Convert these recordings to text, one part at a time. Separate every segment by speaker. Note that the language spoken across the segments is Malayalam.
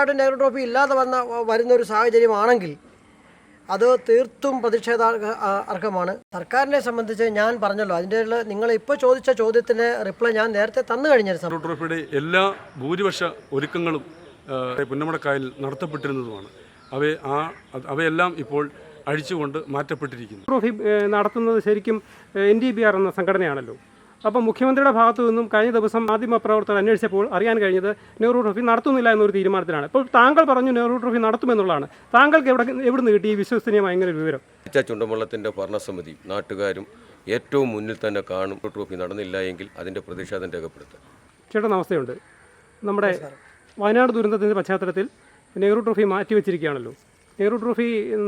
Speaker 1: ആയിട്ട് നെഹ്റു ട്രോഫി ഇല്ലാതെ വന്ന വരുന്ന ഒരു സാഹചര്യമാണെങ്കിൽ അത് തീർത്തും പ്രതിഷേധ അർഹമാണ്. സർക്കാരിനെ സംബന്ധിച്ച് ഞാൻ പറഞ്ഞല്ലോ അതിന്റെ നിങ്ങൾ ഇപ്പോൾ ചോദിച്ച ചോദ്യത്തിന് റിപ്ലൈ ഞാൻ നേരത്തെ തന്നു കഴിഞ്ഞൊരു
Speaker 2: നെഹ്റു ട്രോഫിയുടെ എല്ലാ ഭൂരിപക്ഷ ഒരുക്കങ്ങളും പുന്നമടക്കായൽ നടത്തപ്പെട്ടിരുന്നതുമാണ്. അവയെ ആ അവയെല്ലാം ഇപ്പോൾ അഴിച്ചുകൊണ്ട് മാറ്റപ്പെട്ടിരിക്കുന്നു.
Speaker 3: ട്രോഫി നടത്തുന്നത് ശരിക്കും എൻ ഡി ബി ആർ എന്ന സംഘടനയാണല്ലോ. അപ്പം മുഖ്യമന്ത്രിയുടെ ഭാഗത്തു നിന്നും കഴിഞ്ഞ ദിവസം മാധ്യമപ്രവർത്തകർ അന്വേഷിച്ചപ്പോൾ അറിയാൻ കഴിഞ്ഞത് നെഹ്റു ട്രോഫി നടത്തുന്നില്ല എന്നൊരു തീരുമാനത്തിലാണ്. ഇപ്പോൾ താങ്കൾ പറഞ്ഞു നെഹ്റു ട്രോഫി നടത്തുമെന്നുള്ളതാണ്. താങ്കൾക്ക് എവിടെ എവിടുന്ന് കിട്ടി ഈ വിശ്വസനീയമായ ഇങ്ങനെ ഒരു വിവരം?
Speaker 4: ഇച്ച ചുണ്ടൻവള്ളത്തിന്റെ ഭരണസമിതി നാട്ടുകാരും ഏറ്റവും മുന്നിൽ തന്നെ കാണും ട്രോഫി നടന്നില്ല എങ്കിൽ അതിന്റെ പ്രതിഷേധം രേഖപ്പെടുത്തും
Speaker 3: ചേട്ടൻ അവസ്ഥയുണ്ട് നമ്മുടെ വയനാട് ദുരന്തത്തിന്റെ പശ്ചാത്തലത്തിൽ നെഹ്റു ട്രോഫി മാറ്റിവെച്ചിരിക്കുകയാണല്ലോ. നെഹ്റു ട്രോഫി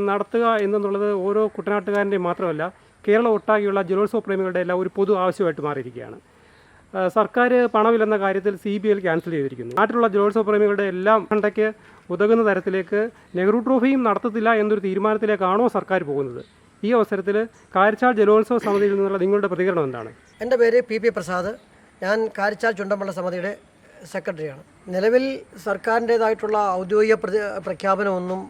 Speaker 3: നടത്തുക എന്നുള്ളത് ഓരോ കുട്ടനാട്ടുകാരന്റെയും മാത്രമല്ല കേരളം ഒട്ടാകെയുള്ള ജലോത്സവ പ്രേമികളുടെ എല്ലാം ഒരു പൊതു ആവശ്യമായിട്ട് മാറിയിരിക്കുകയാണ്. സർക്കാർ പണമില്ലെന്ന കാര്യത്തിൽ സി ബി എൽ ക്യാൻസൽ ചെയ്തിരിക്കുന്നു. നാട്ടിലുള്ള ജലോത്സവ പ്രേമികളുടെ എല്ലാം കണ്ടയ്ക്ക് ഉതകുന്ന തരത്തിലേക്ക് നെഹ്റു ട്രോഫിയും നടത്തത്തില്ല എന്നൊരു തീരുമാനത്തിലേക്കാണോ സർക്കാർ പോകുന്നത്? ഈ അവസരത്തിൽ കാരിച്ചാൽ ജലോത്സവ സമിതിയിൽ നിന്നുള്ള നിങ്ങളുടെ പ്രതികരണം എന്താണ്?
Speaker 1: എന്റെ പേര് പി പി പ്രസാദ്. ഞാൻ കാരിച്ചാൽ ചുണ്ടമ്പള്ള സമിതിയുടെ സെക്രട്ടറിയാണ്. നിലവിൽ സർക്കാരിന്റെതായിട്ടുള്ള ഔദ്യോഗിക പ്രഖ്യാപനമൊന്നും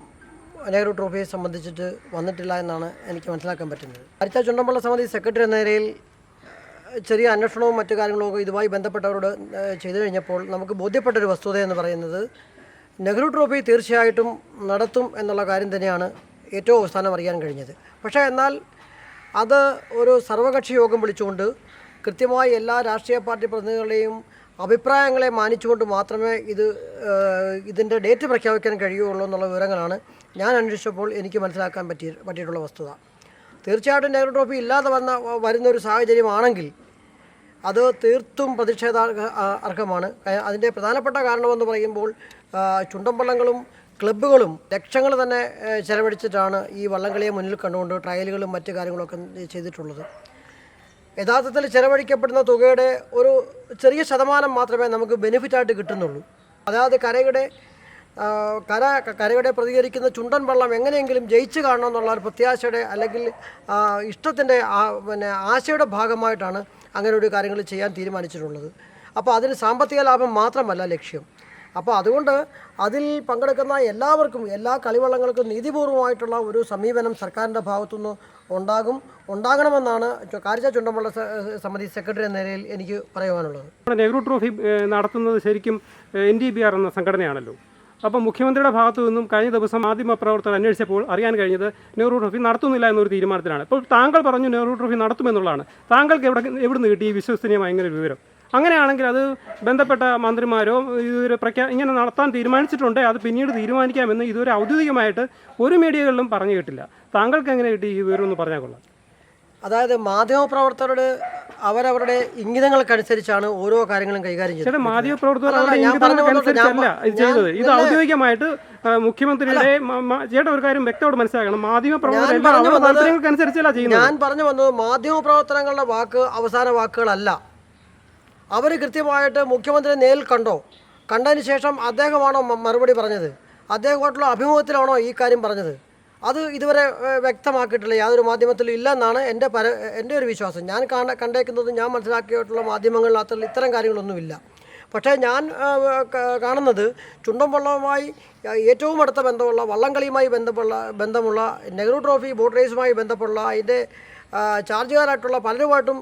Speaker 1: നെഹ്റു ട്രോഫിയെ സംബന്ധിച്ചിട്ട് വന്നിട്ടില്ല എന്നാണ് എനിക്ക് മനസ്സിലാക്കാൻ പറ്റുന്നത്. ഹരിത ചുണ്ടമ്പള്ള സമിതി സെക്രട്ടറി എന്ന നിലയിൽ ചെറിയ അന്വേഷണവും മറ്റു കാര്യങ്ങളും ഇതുമായി ബന്ധപ്പെട്ടവരോട് ചെയ്തു കഴിഞ്ഞപ്പോൾ നമുക്ക് ബോധ്യപ്പെട്ട ഒരു വസ്തുത എന്ന് പറയുന്നത് നെഹ്റു ട്രോഫി തീർച്ചയായിട്ടും നടത്തും എന്നുള്ള കാര്യം തന്നെയാണ് ഏറ്റവും അവസാനം അറിയാൻ കഴിഞ്ഞത്. പക്ഷേ എന്നാൽ അത് ഒരു സർവകക്ഷി യോഗം വിളിച്ചുകൊണ്ട് കൃത്യമായി എല്ലാ രാഷ്ട്രീയ പാർട്ടി പ്രതിനിധികളുടെയും അഭിപ്രായങ്ങളെ മാനിച്ചുകൊണ്ട് മാത്രമേ ഇത് ഇതിന്റെ ഡേറ്റ് പ്രഖ്യാപിക്കാൻ കഴിയുള്ളൂ എന്നുള്ള വിവരങ്ങളാണ് ഞാൻ അന്വേഷിച്ചപ്പോൾ എനിക്ക് മനസ്സിലാക്കാൻ പറ്റിയ പറ്റിയിട്ടുള്ള വസ്തുത. തീർച്ചയായിട്ടും നെഹ്റു ട്രോഫി ഇല്ലാതെ വന്ന വരുന്ന ഒരു സാഹചര്യമാണെങ്കിൽ അത് തീർത്തും പ്രതിഷേധ അർഹമാണ്. അതിന്റെ പ്രധാനപ്പെട്ട കാരണമെന്ന് പറയുമ്പോൾ ചുണ്ടമ്പള്ളങ്ങളും ക്ലബ്ബുകളും ലക്ഷങ്ങൾ തന്നെ ചെലവഴിച്ചിട്ടാണ് ഈ വള്ളംകളിയെ മുന്നിൽ കണ്ടുകൊണ്ട് ട്രയലുകളും മറ്റു കാര്യങ്ങളൊക്കെ ചെയ്തിട്ടുള്ളത്. യഥാർത്ഥത്തിൽ ചെലവഴിക്കപ്പെടുന്ന തുകയുടെ ഒരു ചെറിയ ശതമാനം മാത്രമേ നമുക്ക് ബെനിഫിറ്റായിട്ട് കിട്ടുന്നുള്ളൂ. അതായത് കരയുടെ കര കരയുടെ പ്രതികരിക്കുന്ന ചുണ്ടൻ വള്ളം എങ്ങനെയെങ്കിലും ജയിച്ചു കാണണമെന്നുള്ള ഒരു പ്രത്യാശയുടെ അല്ലെങ്കിൽ ഇഷ്ടത്തിന്റെ പിന്നെ ആശയുടെ ഭാഗമായിട്ടാണ് അങ്ങനെ ഒരു കാര്യങ്ങൾ ചെയ്യാൻ തീരുമാനിച്ചിട്ടുള്ളത്. അപ്പോൾ അതിന് സാമ്പത്തിക ലാഭം മാത്രമല്ല ലക്ഷ്യം. അപ്പോൾ അതുകൊണ്ട് അതിൽ പങ്കെടുക്കുന്ന എല്ലാവർക്കും എല്ലാ കളിവള്ളങ്ങൾക്കും നീതിപൂർവമായിട്ടുള്ള ഒരു സമീപനം സർക്കാരിന്റെ ഭാഗത്തുനിന്ന് ഉണ്ടാകും. ഉണ്ടാകണമെന്നാണ് കാഴ്ച കാരിച്ച ചുണ്ടമ്പള്ള സമിതി സെക്രട്ടറി എന്ന നിലയിൽ എനിക്ക് പറയുവാനുള്ളത്.
Speaker 3: നെഹ്റു ട്രോഫി നടത്തുന്നത് ശരിക്കും എൻ ഡി ബി ആർ എന്ന സംഘടനയാണല്ലോ. അപ്പം മുഖ്യമന്ത്രിയുടെ ഭാഗത്തു നിന്നും കഴിഞ്ഞ ദിവസം മാധ്യമപ്രവർത്തകർ അന്വേഷിച്ചപ്പോൾ അറിയാൻ കഴിഞ്ഞത് നെഹ്റു ട്രോഫി നടത്തുന്നില്ല എന്നൊരു തീരുമാനത്തിലാണ്. ഇപ്പോൾ താങ്കൾ പറഞ്ഞു നെഹ്റു ട്രോഫി നടത്തുമെന്നുള്ളതാണ്. താങ്കൾക്ക് എവിടെ എവിടുന്ന് കിട്ടി വിശ്വസനീയമായ ഇങ്ങനെ വിവരം? അങ്ങനെയാണെങ്കിൽ അത് ബന്ധപ്പെട്ട മന്ത്രിമാരോ ഇതൊരു പ്രഖ്യാ ഇങ്ങനെ നടത്താൻ തീരുമാനിച്ചിട്ടുണ്ട് അത് പിന്നീട് തീരുമാനിക്കാമെന്ന് ഇതുവരെ ഔദ്യോഗികമായിട്ട് ഒരു മീഡിയകളിലും പറഞ്ഞു കേട്ടില്ല. താങ്കൾക്ക് എങ്ങനെ കിട്ടി ഈ വിവരം ഒന്ന് പറഞ്ഞാൽ കൊള്ളാം.
Speaker 1: അതായത് മാധ്യമപ്രവർത്തകരുടെ അവരവരുടെ ഇംഗിതങ്ങൾക്കനുസരിച്ചാണ് ഓരോ കാര്യങ്ങളും കൈകാര്യം ചെയ്യുന്നത്
Speaker 3: മാധ്യമപ്രവർത്തകർ ഇത് ഔദ്യോഗികമായിട്ട് മുഖ്യമന്ത്രിയുടെ ചേട്ടാ ഒരു കാര്യം വ്യക്തമായിട്ട് മനസ്സിലാക്കണം. മാധ്യമപ്രവർത്തകർക്കനുസരിച്ചല്ല ചെയ്യുന്നത്.
Speaker 1: ഞാൻ പറഞ്ഞു വന്നത് മാധ്യമപ്രവർത്തനങ്ങളുടെ വാക്ക് അവസാന വാക്കുകളല്ല. അവർ കൃത്യമായിട്ട് മുഖ്യമന്ത്രി നേരിൽ കണ്ടോ? കണ്ടതിന് ശേഷം അദ്ദേഹമാണോ മറുപടി പറഞ്ഞത്? അദ്ദേഹമായിട്ടുള്ള അഭിമുഖത്തിലാണോ ഈ കാര്യം പറഞ്ഞത്? അത് ഇതുവരെ വ്യക്തമാക്കിയിട്ടില്ല. യാതൊരു മാധ്യമത്തിലും ഇല്ലെന്നാണ് എന്റെ പര എന്റെ ഒരു വിശ്വാസം. ഞാൻ കാണ കണ്ടേക്കുന്നത് ഞാൻ മനസ്സിലാക്കിയിട്ടുള്ള മാധ്യമങ്ങളിനകത്തുള്ള ഇത്തരം കാര്യങ്ങളൊന്നുമില്ല. പക്ഷേ ഞാൻ കാണുന്നത് ചുണ്ടൻ വള്ളവുമായി ഏറ്റവും അടുത്ത ബന്ധമുള്ള വള്ളംകളിയുമായി ബന്ധമുള്ള ബന്ധമുള്ള നെഹ്റു ട്രോഫി ബോട്ട് റേസുമായി ബന്ധപ്പെട്ടുള്ള അതിന്റെ ചാർജുകാരായിട്ടുള്ള പലരുമായിട്ടും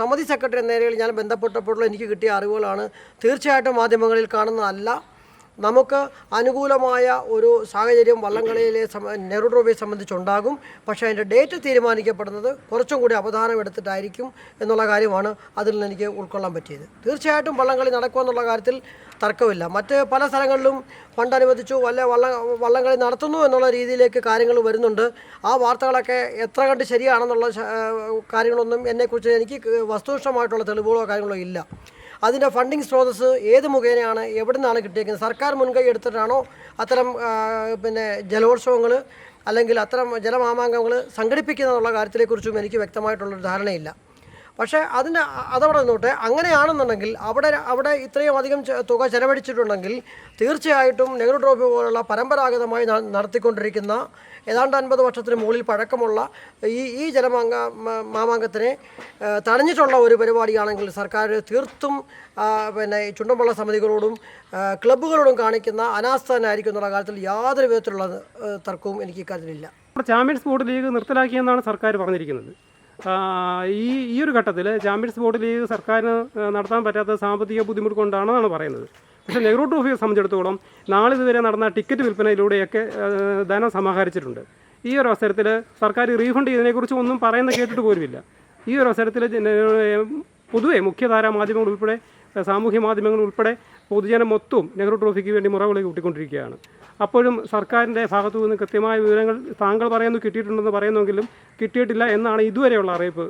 Speaker 1: സമിതി സെക്രട്ടറി എന്ന നിലയിൽ ഞാൻ ബന്ധപ്പെട്ടപ്പോഴുള്ള എനിക്ക് കിട്ടിയ അറിവുകളാണ് തീർച്ചയായിട്ടും മാധ്യമങ്ങളിൽ കാണുന്നതല്ല. നമുക്ക് അനുകൂലമായ ഒരു സാഹചര്യം വള്ളംകളിയിലെ നെഹ്റു ട്രോഫിയെ സംബന്ധിച്ചുണ്ടാകും. പക്ഷേ അതിന്റെ ഡേറ്റ് തീരുമാനിക്കപ്പെടുന്നത് കുറച്ചും കൂടി അവധാനം എടുത്തിട്ടായിരിക്കും എന്നുള്ള കാര്യമാണ് അതിൽ നിന്ന് എനിക്ക് ഉൾക്കൊള്ളാൻ പറ്റിയത്. തീർച്ചയായിട്ടും വള്ളംകളി നടക്കുമെന്നുള്ള കാര്യത്തിൽ തർക്കമില്ല. മറ്റ് പല സ്ഥലങ്ങളിലും ഫണ്ട് അനുവദിച്ചു വല്ല വള്ള വള്ളംകളി നടത്തുന്നു എന്നുള്ള രീതിയിലേക്ക് കാര്യങ്ങൾ വരുന്നുണ്ട്. ആ വാർത്തകളൊക്കെ എത്ര കണ്ട് ശരിയാണെന്നുള്ള കാര്യങ്ങളൊന്നും എന്നെക്കുറിച്ച് എനിക്ക് വസ്തുനിഷ്ഠമായിട്ടുള്ള തെളിവുകളോ കാര്യങ്ങളോ ഇല്ല. അതിന്റെ ഫണ്ടിങ് സ്രോതസ് ഏത് മുഖേനയാണ് എവിടെ നിന്നാണ് കിട്ടിയേക്കുന്നത് സർക്കാർ മുൻകൈ എടുത്തിട്ടാണോ അത്തരം പിന്നെ ജലോത്സവങ്ങൾ അല്ലെങ്കിൽ അത്തരം ജലമാമാങ്കങ്ങൾ സംഘടിപ്പിക്കുന്നതെന്നുള്ള കാര്യത്തിനെക്കുറിച്ചും എനിക്ക് വ്യക്തമായിട്ടുള്ളൊരു ധാരണയില്ല. പക്ഷേ അതിന് അ- അതവിടെ നിന്നോട്ടെ അങ്ങനെയാണെന്നുണ്ടെങ്കിൽ അവിടെ അവിടെ ഇത്രയും അധികം തുക ചെലവഴിച്ചിട്ടുണ്ടെങ്കിൽ തീർച്ചയായിട്ടും നെഹ്റു ട്രോഫി പോലുള്ള പരമ്പരാഗതമായി നടത്തിക്കൊണ്ടിരിക്കുന്ന ഏതാണ്ട് അൻപത് വർഷത്തിന് മുകളിൽ പഴക്കമുള്ള ഈ ഈ മ- മാമാങ്കത്തിനെ തടഞ്ഞിട്ടുള്ള ഒരു പരിപാടിയാണെങ്കിൽ സർക്കാർ തീർത്തും പിന്നെ ചുണ്ടമ്പുള്ള സമിതികളോടും ക്ലബ്ബുകളോടും കാണിക്കുന്ന അനാസ്ഥ തന്നെ ആയിരിക്കും എന്നുള്ള കാര്യത്തിൽ യാതൊരു വിധത്തിലുള്ള തർക്കവും എനിക്ക് ഇക്കാര്യത്തിലില്ല
Speaker 3: ചാമ്പ്യൻസ് ബോർഡ് ലീഗ് നിർത്തലാക്കിയെന്നാണ് സർക്കാർ പറഞ്ഞിരിക്കുന്നത്. ഈ ഈ ഒരു ഘട്ടത്തിൽ ചാമ്പ്യൻസ് ബോർഡിൽ ഈ സർക്കാരിന് നടത്താൻ പറ്റാത്ത സാമ്പത്തിക ബുദ്ധിമുട്ട് കൊണ്ടാണെന്നാണ് പറയുന്നത്. പക്ഷേ നെഹ്റു ട്രോഫിയെ സംബന്ധിച്ചിടത്തോളം നാളിതുവരെ നടന്ന ടിക്കറ്റ് വിൽപ്പനയിലൂടെയൊക്കെ ധനം സമാഹരിച്ചിട്ടുണ്ട്. ഈ ഒരു അവസരത്തിൽ സർക്കാർ റീഫണ്ട് ചെയ്തതിനെക്കുറിച്ച് ഒന്നും പറയുന്ന കേട്ടിട്ട് പോലുമില്ല. ഈ ഒരു അവസരത്തിൽ പൊതുവെ മുഖ്യധാരാ മാധ്യമങ്ങൾ ഉൾപ്പെടെ സാമൂഹ്യ മാധ്യമങ്ങൾ ഉൾപ്പെടെ പൊതുജനം മൊത്തവും നെഹ്റു ട്രോഫിക്ക് വേണ്ടി മുറവിളി കൂട്ടിക്കൊണ്ടിരിക്കുകയാണ്. അപ്പോഴും സർക്കാരിന്റെ ഭാഗത്തു നിന്ന് കൃത്യമായ വിവരങ്ങൾ താങ്കൾ പറയുന്നു കിട്ടിയിട്ടുണ്ടെന്ന് പറയുന്നെങ്കിലും കിട്ടിയിട്ടില്ല എന്നാണ് ഇതുവരെയുള്ള അറിയിപ്പ്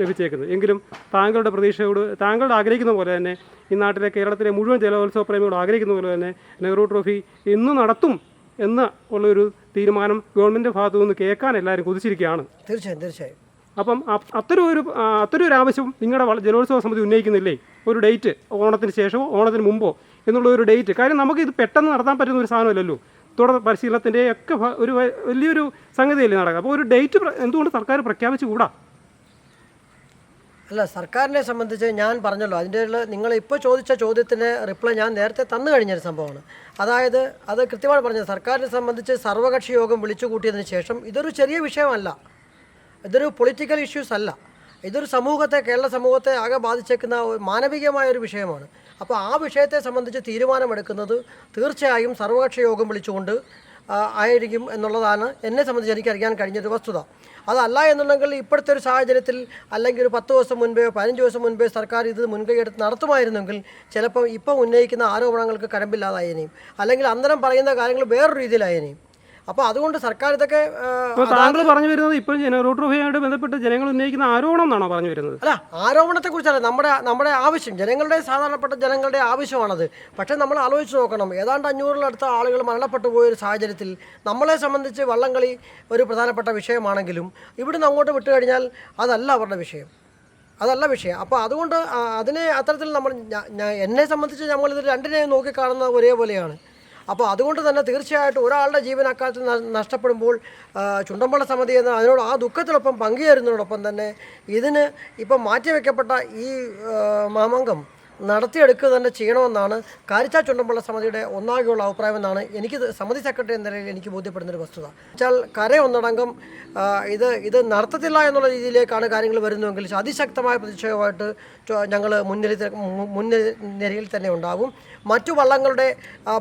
Speaker 3: ലഭിച്ചേക്കുന്നത്. എങ്കിലും താങ്കളുടെ പ്രതീക്ഷയോട് താങ്കളുടെ ആഗ്രഹിക്കുന്ന പോലെ തന്നെ ഈ നാട്ടിലെ കേരളത്തിലെ മുഴുവൻ ജലോത്സവ പ്രേമികളോട് ആഗ്രഹിക്കുന്ന പോലെ തന്നെ നെഹ്റു ട്രോഫി ഇന്ന് നടത്തും എന്ന് ഉള്ളൊരു തീരുമാനം ഗവൺമെന്റ് ഭാഗത്തു നിന്ന് കേൾക്കാൻ എല്ലാവരും കുതിച്ചിരിക്കുകയാണ്.
Speaker 1: തീർച്ചയായും തീർച്ചയായും.
Speaker 3: അപ്പം അത്തരം ഒരു അത്തരം ഒരു ആവശ്യം നിങ്ങളുടെ ജലോത്സവ സമിതി ഉന്നയിക്കുന്നില്ലേ? ഒരു ഡേറ്റ് ഓണത്തിന് ശേഷമോ ഓണത്തിന് മുമ്പോ എന്നുള്ള ഒരു ഡേറ്റ്. കാര്യം നമുക്ക് ഇത് പെട്ടെന്ന് നടത്താൻ പറ്റുന്ന ഒരു സാധനമല്ലല്ലോ. തുടർ പരിശീലനത്തിന്റെ ഒക്കെ ഒരു വലിയൊരു സംഗതിയല്ലേ നടക്കുക. അപ്പോൾ ഒരു ഡേറ്റ് എന്തുകൊണ്ട് സർക്കാർ പ്രഖ്യാപിച്ചുകൂടാ?
Speaker 1: അല്ല സർക്കാരിനെ സംബന്ധിച്ച് ഞാൻ പറഞ്ഞല്ലോ. അതിന്റെ നിങ്ങൾ ഇപ്പോൾ ചോദിച്ച ചോദ്യത്തിന് റിപ്ലൈ ഞാൻ നേരത്തെ തന്നു കഴിഞ്ഞൊരു സംഭവമാണ്. അതായത് അത് കൃത്യമായി പറഞ്ഞത് സർക്കാരിനെ സംബന്ധിച്ച് സർവകക്ഷി യോഗം വിളിച്ചു കൂട്ടിയതിന് ശേഷം ഇതൊരു ചെറിയ വിഷയമല്ല. ഇതൊരു പൊളിറ്റിക്കൽ ഇഷ്യൂസ് അല്ല. ഇതൊരു സമൂഹത്തെ കേരള സമൂഹത്തെ ആകെ ബാധിച്ചേക്കുന്ന മാനവികമായ ഒരു വിഷയമാണ്. അപ്പോൾ ആ വിഷയത്തെ സംബന്ധിച്ച് തീരുമാനമെടുക്കുന്നത് തീർച്ചയായും സർവകക്ഷി യോഗം വിളിച്ചുകൊണ്ട് ആയിരിക്കും എന്നുള്ളതാണ് എന്നെ സംബന്ധിച്ച് എനിക്ക് അറിയാൻ കഴിഞ്ഞൊരു വസ്തുത. അതല്ല എന്നുണ്ടെങ്കിൽ ഇപ്പോഴത്തെ ഒരു സാഹചര്യത്തിൽ അല്ലെങ്കിൽ ഒരു പത്ത് ദിവസം മുൻപേ പതിനഞ്ച് ദിവസം മുൻപേ സർക്കാർ ഇത് മുൻകൈ എടുത്ത് നടത്തുമായിരുന്നെങ്കിൽ ചിലപ്പോൾ ഇപ്പം ഉന്നയിക്കുന്ന ആരോപണങ്ങൾക്ക് കരമ്പില്ലാതായേനെയും അല്ലെങ്കിൽ അന്തരം പറയുന്ന കാര്യങ്ങൾ വേറൊരു രീതിയിലായേനെയും അപ്പോൾ അതുകൊണ്ട് സർക്കാർ ഇതൊക്കെ
Speaker 3: താങ്കൾ പറഞ്ഞു വരുന്നത് ഇപ്പോൾ നെഹ്റു ട്രോഫിയുമായിട്ട് ബന്ധപ്പെട്ട് ജനങ്ങൾ ഉന്നയിക്കുന്ന ആരോപണം എന്നാണോ പറഞ്ഞു വരുന്നത്?
Speaker 1: അല്ല ആരോപണത്തെ കുറിച്ചല്ല നമ്മുടെ നമ്മുടെ ആവശ്യം ജനങ്ങളുടെ സാധാരണപ്പെട്ട ജനങ്ങളുടെ ആവശ്യമാണത്. പക്ഷേ നമ്മൾ ആലോചിച്ച് നോക്കണം. ഏതാണ്ട് അഞ്ഞൂറിലടുത്ത ആളുകൾ മരണപ്പെട്ടു പോയൊരു സാഹചര്യത്തിൽ നമ്മളെ സംബന്ധിച്ച് വള്ളംകളി ഒരു പ്രധാനപ്പെട്ട വിഷയമാണെങ്കിലും ഇവിടുന്ന് അങ്ങോട്ട് വിട്ടു കഴിഞ്ഞാൽ അതല്ല അവരുടെ വിഷയം. അതല്ല വിഷയം. അപ്പോൾ അതുകൊണ്ട് അതിനെ അത്തരത്തിൽ നമ്മൾ എന്നെ സംബന്ധിച്ച് നമ്മളിത് രണ്ടിനെയും നോക്കിക്കാണുന്ന ഒരേപോലെയാണ്. അപ്പോൾ അതുകൊണ്ട് തന്നെ തീർച്ചയായിട്ടും ഒരാളുടെ ജീവൻ അക്കാലത്ത് നഷ്ടപ്പെടുമ്പോൾ ചുണ്ടമ്പള സമിതി എന്ന അതിനോട് ആ ദുഃഖത്തിനൊപ്പം പങ്കുചേരുന്നതിനോടൊപ്പം തന്നെ ഇതിന് ഇപ്പം മാറ്റിവെക്കപ്പെട്ട ഈ മാമാങ്കം നടത്തിയെടുക്കുക തന്നെ ചെയ്യണമെന്നാണ് കാരിച്ചാ ചുണ്ടമ്പുള്ള സമിതിയുടെ ഒന്നാകെയുള്ള അഭിപ്രായമെന്നാണ് എനിക്ക് സമിതി സെക്രട്ടറി എന്ന നിലയിൽ എനിക്ക് ബോധ്യപ്പെടുന്ന ഒരു വസ്തുത. വെച്ചാൽ കര ഒന്നടങ്കം ഇത് ഇത് നടത്തത്തില്ല എന്നുള്ള രീതിയിലേക്കാണ് കാര്യങ്ങൾ വരുന്നതെങ്കിൽ അതിശക്തമായ പ്രതിഷേധമായിട്ട് ഞങ്ങൾ മുൻനിരയിൽ മുൻനിരയിൽ തന്നെ ഉണ്ടാകും. മറ്റു വള്ളങ്ങളുടെ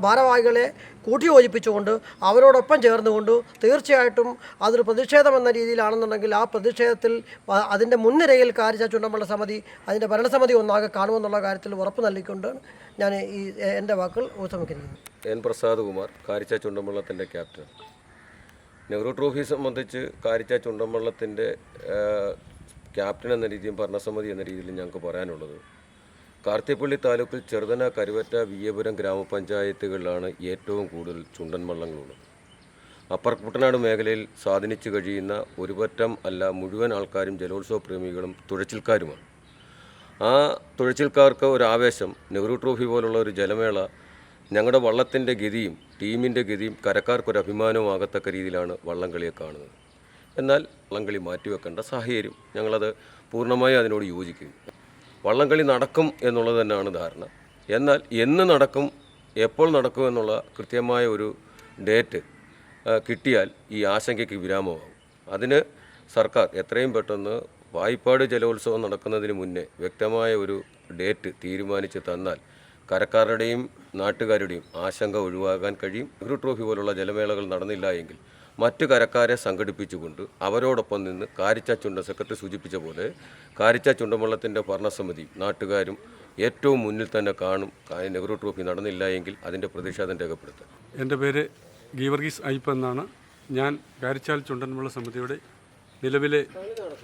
Speaker 1: ഭാരവാഹികളെ കൂട്ടിയോജിപ്പിച്ചുകൊണ്ട് അവരോടൊപ്പം ചേർന്നുകൊണ്ട് തീർച്ചയായിട്ടും അതൊരു പ്രതിഷേധം എന്ന രീതിയിലാണെന്നുണ്ടെങ്കിൽ ആ പ്രതിഷേധത്തിൽ അതിന്റെ മുൻനിരയിൽ കാര്യ ചുണ്ടമ്പള്ള സമിതി അതിന്റെ ഭരണസമിതി ഒന്നാകെ കാണുമെന്നുള്ള കാര്യത്തിൽ ഉറപ്പ് നൽകിക്കൊണ്ട് ഞാൻ ഈ എന്റെ വാക്കുകൾ ഉപസംഹരിക്കുന്നു
Speaker 4: എൻ. പ്രസാദ് കുമാർ കാരിച്ച ചുണ്ടമ്പള്ളത്തിന്റെ ക്യാപ്റ്റൻ. നെഹ്റു ട്രോഫി സംബന്ധിച്ച് കാരിച്ച ചുണ്ടമ്പള്ളത്തിന്റെ ക്യാപ്റ്റൻ എന്ന രീതിയും ഭരണസമിതി എന്ന രീതിയിലും ഞങ്ങൾക്ക് പറയാനുള്ളത് കാർത്തിപ്പള്ളി താലൂക്കിൽ ചെറുതന കരുവറ്റ വിയപുരം ഗ്രാമപഞ്ചായത്തുകളിലാണ് ഏറ്റവും കൂടുതൽ ചുണ്ടൻ വള്ളങ്ങളുള്ളത് അപ്പർ കുട്ടനാട് മേഖലയിൽ സ്വാധീനിച്ചു കഴിയുന്ന ഒരുപറ്റം അല്ല മുഴുവൻ ആൾക്കാരും ജലോത്സവ പ്രേമികളും തുഴച്ചിൽക്കാരുമാണ്. ആ തുഴച്ചിൽക്കാർക്ക് ഒരു ആവേശം നെഹ്റു ട്രോഫി പോലുള്ള ഒരു ജലമേള ഞങ്ങളുടെ വള്ളത്തിന്റെ ഗതിയും ടീമിന്റെ ഗതിയും കരക്കാർക്കൊരു അഭിമാനമാകത്തക്ക രീതിയിലാണ് വള്ളംകളിയെ കാണുന്നത്. എന്നാൽ വള്ളംകളി മാറ്റിവെക്കേണ്ട സാഹചര്യം ഞങ്ങളത് പൂർണമായും അതിനോട് യോജിക്കുന്നു വള്ളംകളി നടക്കും എന്നുള്ളത് തന്നെയാണ് ധാരണ. എന്നാൽ എന്ന് നടക്കും എപ്പോൾ നടക്കും എന്നുള്ള കൃത്യമായ ഒരു ഡേറ്റ് കിട്ടിയാൽ ഈ ആശങ്കയ്ക്ക് വിരാമമാകും. അതിന് സർക്കാർ എത്രയും പെട്ടെന്ന് വായ്പാട് ജലോത്സവം നടക്കുന്നതിന് മുന്നേ വ്യക്തമായ ഒരു ഡേറ്റ് തീരുമാനിച്ച് തന്നാൽ കരക്കാരുടെയും നാട്ടുകാരുടെയും ആശങ്ക ഒഴിവാക്കാൻ കഴിയും. നെഹ്റു ട്രോഫി പോലുള്ള ജലമേളകൾ നടന്നില്ല എങ്കിൽ മറ്റു കരക്കാരെ സംഘടിപ്പിച്ചുകൊണ്ട് അവരോടൊപ്പം നിന്ന് കാരിച്ച ചുണ്ട സെക്രട്ടറി സൂചിപ്പിച്ച പോലെ കാരിച്ച ചുണ്ടമ്പള്ളത്തിന്റെ ഭരണസമിതി നാട്ടുകാരും ഏറ്റവും മുന്നിൽ തന്നെ കാണും നെഹ്റു ട്രോഫി നടന്നില്ല എങ്കിൽ അതിന്റെ പ്രതിഷേധം രേഖപ്പെടുത്തും
Speaker 2: എന്റെ പേര് ഗീവർഗീസ് അയ്പ എന്നാണ്. ഞാൻ കാരിച്ചാൽ ചുണ്ടൻമുള്ള സമിതിയുടെ നിലവിലെ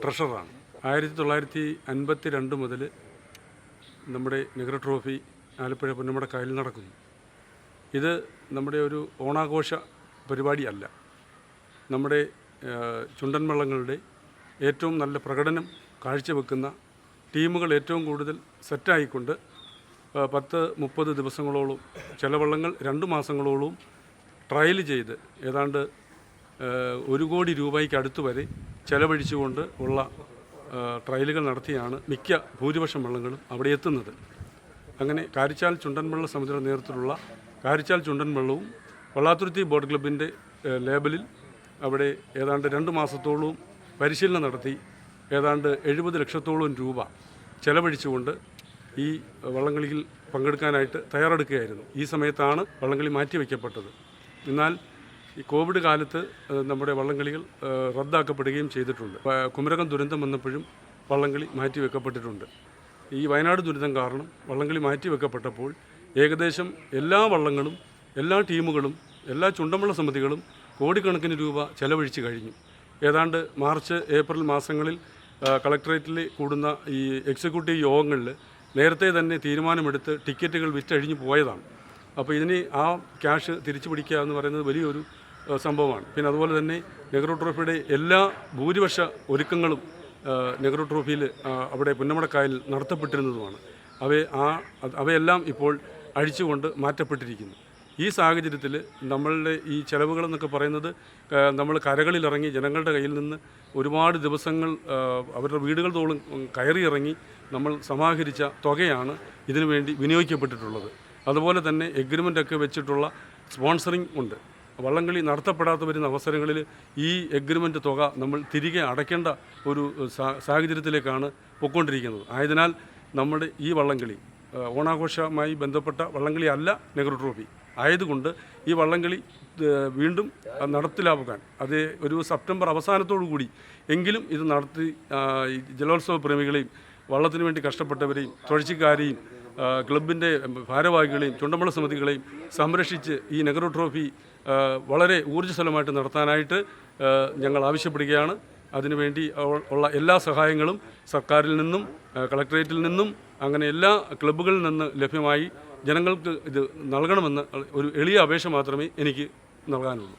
Speaker 2: ട്രഷറാണ് ആയിരത്തി തൊള്ളായിരത്തി അൻപത്തി രണ്ട് മുതൽ നമ്മുടെ നെഹ്റു ട്രോഫി ആലപ്പുഴ പുന്നമട കായലിൽ നടക്കുന്നു. ഇത് നമ്മുടെ ഒരു ഓണാഘോഷ പരിപാടിയല്ല. നമ്മുടെ ചുണ്ടൻ വള്ളങ്ങളുടെ ഏറ്റവും നല്ല പ്രകടനം കാഴ്ചവെക്കുന്ന ടീമുകൾ ഏറ്റവും കൂടുതൽ സെറ്റായിക്കൊണ്ട് പത്ത് മുപ്പത് ദിവസങ്ങളോളം ചില വള്ളങ്ങൾ രണ്ട് മാസങ്ങളോളം ട്രയൽ ചെയ്ത് ഏതാണ്ട് ഒരു കോടി രൂപയ്ക്ക് അടുത്ത് വരെ ചെലവഴിച്ചുകൊണ്ട് ഉള്ള ട്രയലുകൾ നടത്തിയാണ് മിക്ക ഭൂരിപക്ഷം വള്ളങ്ങളും അവിടെ എത്തുന്നത്. അങ്ങനെ കാരിച്ചാൽ ചുണ്ടൻവെള്ള സമിതിയുടെ നേതൃത്വത്തിലുള്ള കാരിച്ചാൽ ചുണ്ടൻവെള്ളവും വള്ളാതുരുത്തി ബോട്ട് ക്ലബിന്റെ ലേബലിൽ അവിടെ ഏതാണ്ട് രണ്ട് മാസത്തോളവും പരിശീലനം നടത്തി ഏതാണ്ട് എഴുപത് ലക്ഷത്തോളം രൂപ ചെലവഴിച്ചുകൊണ്ട് ഈ വള്ളംകളിയിൽ പങ്കെടുക്കാനായിട്ട് തയ്യാറെടുക്കുകയായിരുന്നു. ഈ സമയത്താണ് വള്ളംകളി മാറ്റിവെക്കപ്പെട്ടത്. എന്നാൽ ഈ കോവിഡ് കാലത്ത് നമ്മുടെ വള്ളംകളികൾ റദ്ദാക്കപ്പെടുകയും ചെയ്തിട്ടുണ്ട്. കുമരകം ദുരന്തം വന്നപ്പോഴും വള്ളംകളി മാറ്റിവെക്കപ്പെട്ടിട്ടുണ്ട്. ഈ വയനാട് ദുരിതം കാരണം വള്ളംകളി മാറ്റിവെക്കപ്പെട്ടപ്പോൾ ഏകദേശം എല്ലാ വള്ളങ്ങളും എല്ലാ ടീമുകളും എല്ലാ ചുണ്ടമ്പള്ള സമിതികളും കോടിക്കണക്കിന് രൂപ ചെലവഴിച്ച് കഴിഞ്ഞു. ഏതാണ്ട് മാർച്ച് ഏപ്രിൽ മാസങ്ങളിൽ കളക്ടറേറ്റിൽ കൂടുന്ന ഈ എക്സിക്യൂട്ടീവ് യോഗങ്ങളിൽ നേരത്തെ തന്നെ തീരുമാനമെടുത്ത് ടിക്കറ്റുകൾ വിറ്റഴിഞ്ഞു പോയതാണ്. അപ്പോൾ ഇതിന് ആ ക്യാഷ് തിരിച്ചു പിടിക്കുക എന്ന് പറയുന്നത് വലിയൊരു സംഭവമാണ്. പിന്നെ അതുപോലെ തന്നെ നെഹ്റു ട്രോഫിയുടെ എല്ലാ ഭൂരിപക്ഷ ഒരുക്കങ്ങളും നെഹ്റു ട്രോഫിയിൽ അവിടെ പുന്നമടക്കായൽ നടത്തപ്പെട്ടിരുന്നതുമാണ്. അവയെ ആ അവയെല്ലാം ഇപ്പോൾ അഴിച്ചുകൊണ്ട് മാറ്റപ്പെട്ടിരിക്കുന്നു. ഈ സാഹചര്യത്തിൽ നമ്മളുടെ ഈ ചെലവുകളെന്നൊക്കെ പറയുന്നത് നമ്മൾ കരകളിലിറങ്ങി ജനങ്ങളുടെ കയ്യിൽ നിന്ന് ഒരുപാട് ദിവസങ്ങൾ അവരുടെ വീടുകൾ തോളും കയറി ഇറങ്ങി നമ്മൾ സമാഹരിച്ച തുകയാണ് ഇതിനു വേണ്ടി വിനിയോഗിക്കപ്പെട്ടിട്ടുള്ളത്. അതുപോലെ തന്നെ എഗ്രിമെന്റൊക്കെ വെച്ചിട്ടുള്ള സ്പോൺസറിങ് ഉണ്ട്. വള്ളംകളി നടത്തപ്പെടാത്ത വരുന്ന അവസരങ്ങളിൽ ഈ എഗ്രിമെന്റ് തുക നമ്മൾ തിരികെ അടയ്ക്കേണ്ട ഒരു സാഹചര്യത്തിലേക്കാണ് പൊയ്ക്കൊണ്ടിരിക്കുന്നത്. ആയതിനാൽ നമ്മുടെ ഈ വള്ളംകളി ഓണാഘോഷമായി ബന്ധപ്പെട്ട വള്ളംകളി അല്ല നെഹ്റു ട്രോഫി. ആയതുകൊണ്ട് ഈ വള്ളംകളി വീണ്ടും നടപ്പിലാക്കാൻ അത് ഒരു സെപ്റ്റംബർ അവസാനത്തോടു കൂടി എങ്കിലും ഇത് നടത്തി ജലോത്സവ പ്രേമികളെയും വള്ളത്തിന് വേണ്ടി കഷ്ടപ്പെട്ടവരെയും തുഴച്ചിക്കാരെയും ക്ലബിന്റെ ഭാരവാഹികളെയും ചുണ്ടമ്പള സമിതികളെയും സംരക്ഷിച്ച് ഈ നെഹ്റു ട്രോഫി വളരെ ഊർജസ്വലമായിട്ട് നടത്താനായിട്ട് ഞങ്ങൾ ആവശ്യപ്പെടുകയാണ്. അതിനുവേണ്ടി ഉള്ള എല്ലാ സഹായങ്ങളും സർക്കാരിൽ നിന്നും കളക്ടറേറ്റിൽ നിന്നും അങ്ങനെ എല്ലാ ക്ലബ്ബുകളിൽ നിന്ന് ലഭ്യമായി ജനങ്ങൾക്ക് ഇത് നൽകണമെന്ന് ഒരു എളിയ അപേക്ഷ മാത്രമേ എനിക്ക് നൽകാനുള്ളൂ.